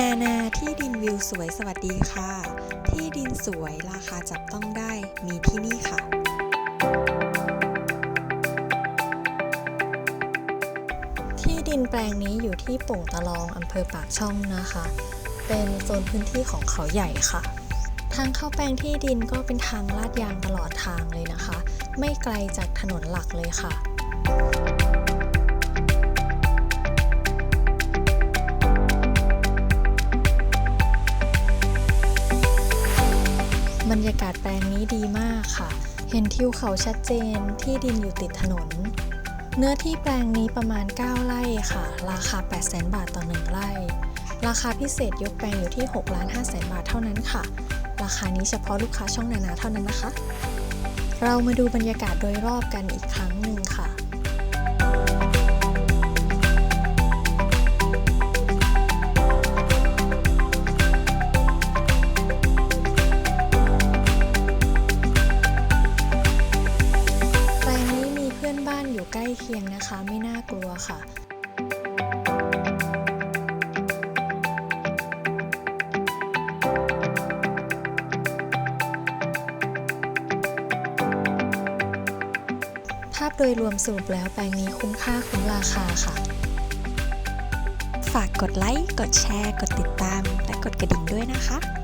นานาที่ดินวิวสวยสวัสดีค่ะ ที่ดินสวยราคาจับต้องได้มีที่นี่ค่ะ ที่ดินแปลงนี้อยู่ที่โป่งตะลองอำเภอปากช่องนะคะ เป็นโซนพื้นที่ของเขาใหญ่ค่ะ ทางเข้าแปลงที่ดินก็เป็นทางลาดยางตลอดทางเลยนะคะ ไม่ไกลจากถนนหลักเลยค่ะ บรรยากาศแปลงนี้ดีมากค่ะ เห็นทิวเขาชัดเจนที่ดินอยู่ติดถนน เนื้อที่แปลงนี้ประมาณ 9 ไร่ค่ะ ราคา 8 0 0 0 0 0บาทต่อ 1 ไร่ ราคาพิเศษยกแปลงอยู่ที่6ล้าน5แสนบาทเท่านั้นค่ะ ราคานี้เฉพาะลูกค้าช่องนานาเท่านั้นนะคะ เรามาดูบรรยากาศโดยรอบกันอีกครั้งหนึ่งค่ะ ล้เคียงนะคะ ไม่น่ากลัวค่ะภาพโดยรวมสรุปแล้วแปลงนี้คุ้มค่าคุ้มราคาค่ะ ฝากกดไลค์ กดแชร์ กดติดตาม และกดกระดิ่งด้วยนะคะ